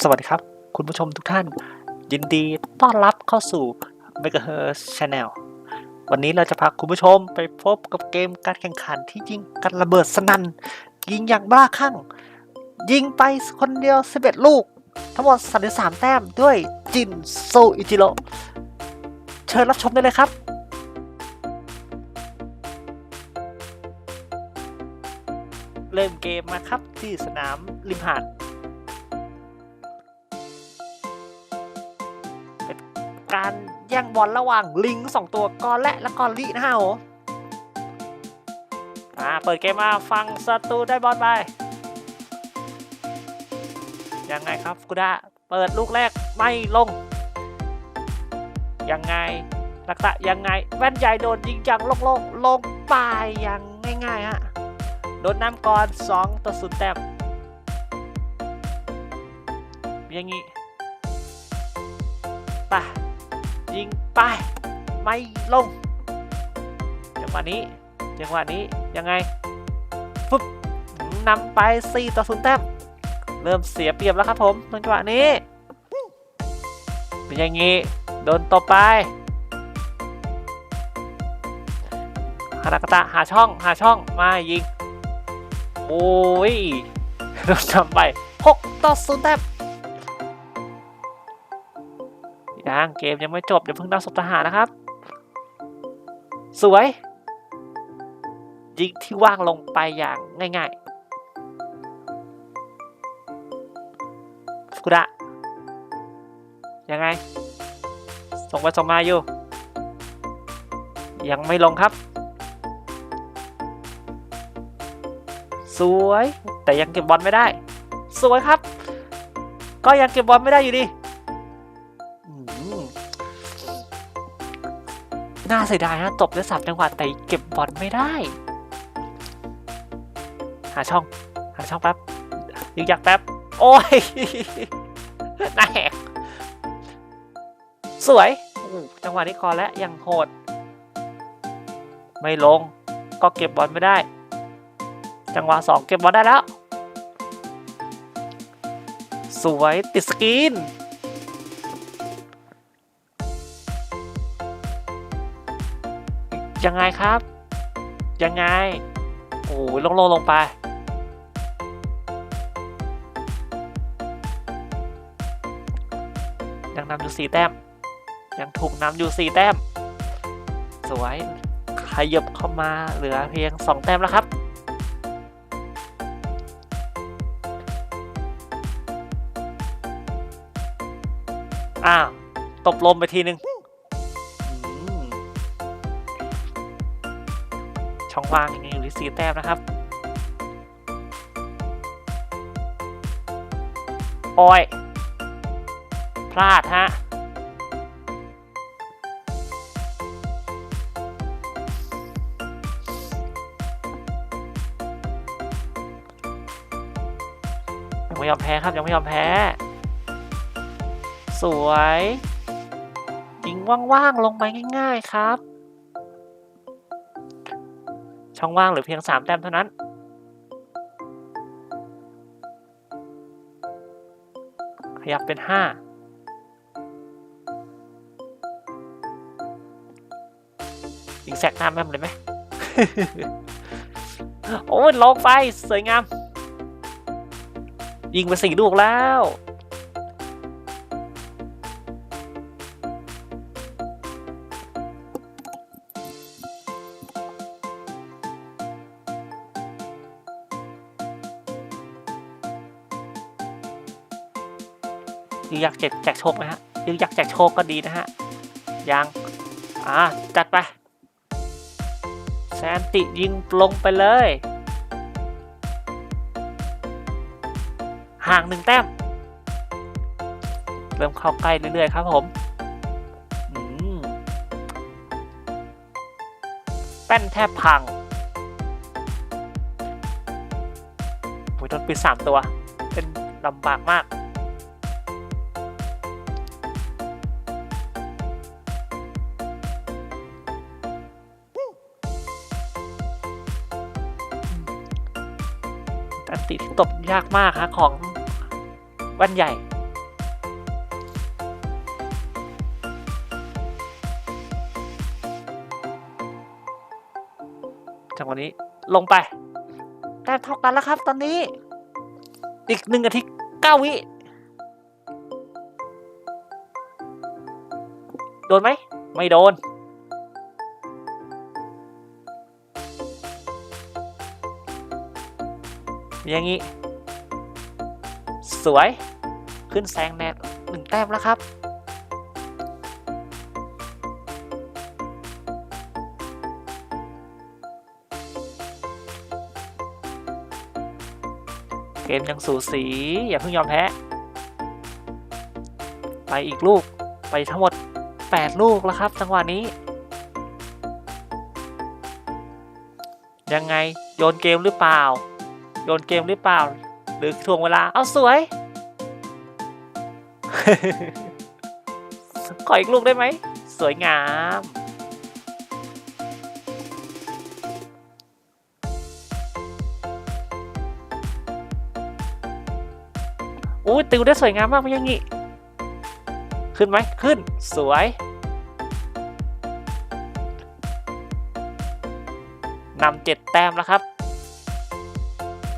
สวัสดีครับ คุณผู้ชมทุกท่าน ยินดีต้อนรับเข้าสู่ m e g a h e r Channel วันนี้เราจะพาคุณผู้ชมไปพบกับเกมการแข่งขันที่ยิงกันระเบิดสนั่นยิงอย่างบ้าคลั่ง ยิงไปคนเดียว 11 ลูก ทั้งหมด 33 แต้มด้วยจินโซอิจิโร่เชิญรับชมได้เลยครับเริ่มเกมมาครับที่สนามริมหาด การแย่งบอลระหว่างลิงสองตัวกอนและและกอนลินะฮะโหอ่าเปิดเกมมาฟังศัตรูได้บอลไป ยังไงครับกุดะเปิดลูกแรกไม่ลง ยังไงลักษะยังไงแว่นใหญ่โดนยิงจังลงลงลงไปอย่างง่ายๆฮะโดนน้ำก่อน2ต่อ0แต้มอย่างงี้ไป ยิงไป ไม่ลง จังหวะนี้ จังหวะนี้ยังไงฟึบนำไป 4 ต่อ 0 แต้ม เริ่มเสียเปรียบแล้วครับผมจังหวะนี้ เป็นอย่างนี้ โดนตบไปฮานากตะหาช่องหาช่องมายิง โอ้ยโดนทำไป 6 ต่อ 0 แต้ม ยังเกมยังไม่จบอย่าเพิ่งนับศพทหารนะครับ สวย ยิงที่ว่างลงไปอย่างง่ายๆกุระยังไง ส่งไปส่งมาอยู่ ยังไม่ลงครับ สวย แต่ยังเก็บบอลไม่ได้ สวยครับ ก็ยังเก็บบอลไม่ได้อยู่ดี น่าเสียดายนะตบได้สามจังหวะแต่เก็บบอลไม่ได้ หาช่อง หาช่องแป๊บยึกยักแป๊บ โอ้ยน่าแหกสวยจังหวะนี้คอแล้วยังโหด ไม่ลง ก็เก็บบอลไม่ได้ จังหวะสองเก็บบอลได้แล้ว สวยติดสกรีน ยังไงครับ ยังไง โอ้ยลงลงลงไป ยังนำอยู่สี่แต้ม ยังถูกนำอยู่สี่แต้ม สวยขยับเข้ามาเหลือเพียงสองแต้มแล้วครับอ้าวตบลมไปทีนึง ช่องว่างยังอยู่ที่สี่แต้มนะครับโอ้ยพลาดฮะยังไม่ยอมแพ้ครับ ยังไม่ยอมแพ้ สวยยิงว่างๆ ลงไปง่าย ๆ ครับ ช่องว่างหลือเพียง 3 แต้มเท่านั้น ขยับเป็น 5ยิงแซกหน้าแม่มเลยไหม โอ้ยลงไป สวยงาม ยิงไปสี่ลูกแล้ว ยึกยักแจกแจกโชคนะฮะยึกยักแจกโชคก็ดีนะฮะยังอ่าจัดไปแซนติยิงลงไปเลย ห่างหนึ่งแต้ม เริ่มเข้าใกล้เรื่อยๆครับผมอืมแป้นแทบพังโอ้ยโดนปิดสามตัว เป็นลำบากมาก อันติที่ตบยากมากฮะของวันใหญ่จังวันนี้ลงไปแต้มเท่ากันแล้วครับตอนนี้ อีกหนึ่งอาทิตย์เก้าวิ โดนไหม ไม่โดน อย่างนี้ สวยขึ้นแซงแนทหนึ่งแต้มแล้วครับ เกมยังสูสี อย่าเพิ่งยอมแพ้ ไปอีกลูกไปทั้งหมด 8 ลูกแล้วครับ จังหวะนี้ ยังไงโยนเกมหรือเปล่า โยนเกมหรือเปล่า หรือทวงเวลา เอาสวย ขออีกลูกได้ไหม สวยงาม อู้ติวได้สวยงามมากไม่ยังงี้ ขึ้นไหม ขึ้น สวยนำเจ็ดแต้มแล้วครับ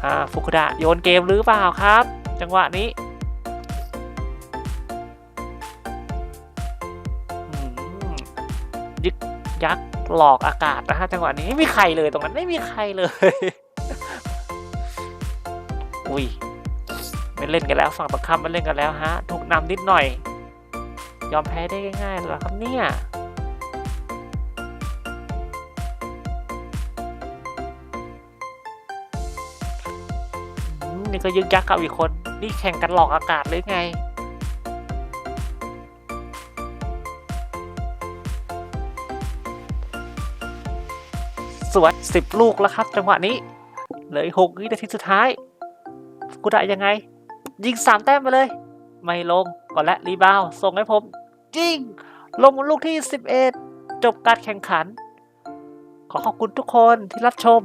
อ่าฟุกุดะโยนเกมหรือเปล่าครับ จังหวะนี้ยึกยักษ์หลอกอากาศนะฮะจังหวะนี้ไม่มีใครเลยตรงนั้นไม่มีใครเลย อุ้ยไม่เล่นกันแล้วฝั่งตรงข้ามไม่เล่นกันแล้วฮะ ถูกนำนิดหน่อย ยอมแพ้ได้ง่ายๆหรอครับเนี่ย นี่ก็ยึกยักกับอีกคน นี่แข่งกันหลอกอากาศหรือไง สวยสิบลูกแล้วครับ จังหวะนี้ เหลืออีกหกวินาทีสุดท้าย กูได้ยังไง ยิงสามแต้มไปเลย ไม่ลงก่อนและรีบาวส่งให้ผมจริงลงบนลูกที่ 11 จบการแข่งขัน ขอขอบคุณทุกคนที่รับชม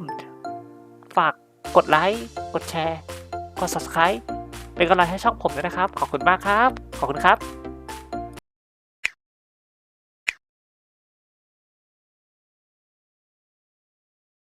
ฝากกดไลค์ กดแชร์ กด subscribe เป็นกำลังใจให้ช่องผมด้วยนะครับ ขอบคุณมากครับ ขอบคุณครับ